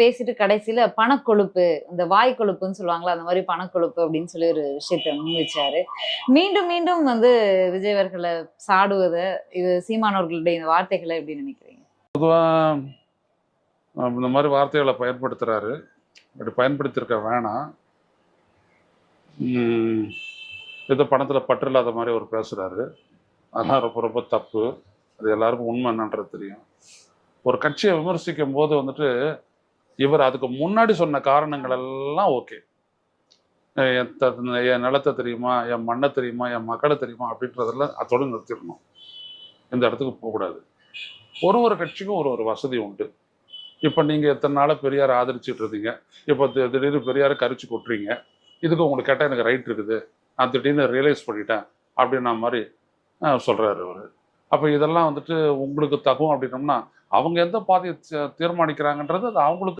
பேசிட்டு கடைசியில பணக்கொழுப்பு இந்த வாய் கொழுப்புன்னு சொல்லுவாங்களா அந்த மாதிரி பணக்கொழுப்பு அப்படின்னு சொல்லி ஒரு விஷயத்த முன்வச்சாரு. மீண்டும் மீண்டும் வந்து விஜய் அவர்களை சாடுவதை இது சீமானவர்களுடைய இந்த வார்த்தைகளை எப்படி நினைக்கிறீங்க? பொதுவாக இந்த மாதிரி வார்த்தைகளை பயன்படுத்துறாரு. அப்படி பயன்படுத்தியிருக்க வேணாம். உம், ஏதோ பணத்தில் பற்று இல்லாத மாதிரி அவர் பேசுகிறாரு அதான் ரொம்ப ரொம்ப தப்பு. அது எல்லாருக்கும் உண்மை என்னன்றது தெரியும். ஒரு கட்சியை விமர்சிக்கும் போது வந்துட்டு இவர் அதுக்கு முன்னாடி சொன்ன காரணங்கள் எல்லாம் ஓகே. என் நிலத்தை தெரியுமா? என் மண்ணை தெரியுமா? என் மக்களை தெரியுமா? அப்படின்றதெல்லாம் அதோடு நிறுத்திடணும். இந்த இடத்துக்கு போகக்கூடாது ஒரு ஒரு கட்சிக்கும் ஒரு ஒரு வசதி உண்டு. இப்போ நீங்கள் எத்தனை நாளாக பெரியார் ஆதரிச்சுட்டு இருந்தீங்க இப்போ தி- திடீர்னு பெரியாரை கரிச்சு கொட்டுறீங்க. இதுக்கு உங்களுக்கு கேட்டால் எனக்கு ரைட் இருக்குது. நான் திடீர்னு ரியலைஸ் பண்ணிட்டேன் அப்படின்ன மாதிரி சொல்கிறாரு அவர். அப்போ இதெல்லாம் வந்துட்டு உங்களுக்கு தகும் அப்படின்னோம்னா அவங்க எந்த பாதையை தீர்மானிக்கிறாங்கன்றது அது அவங்களுக்கு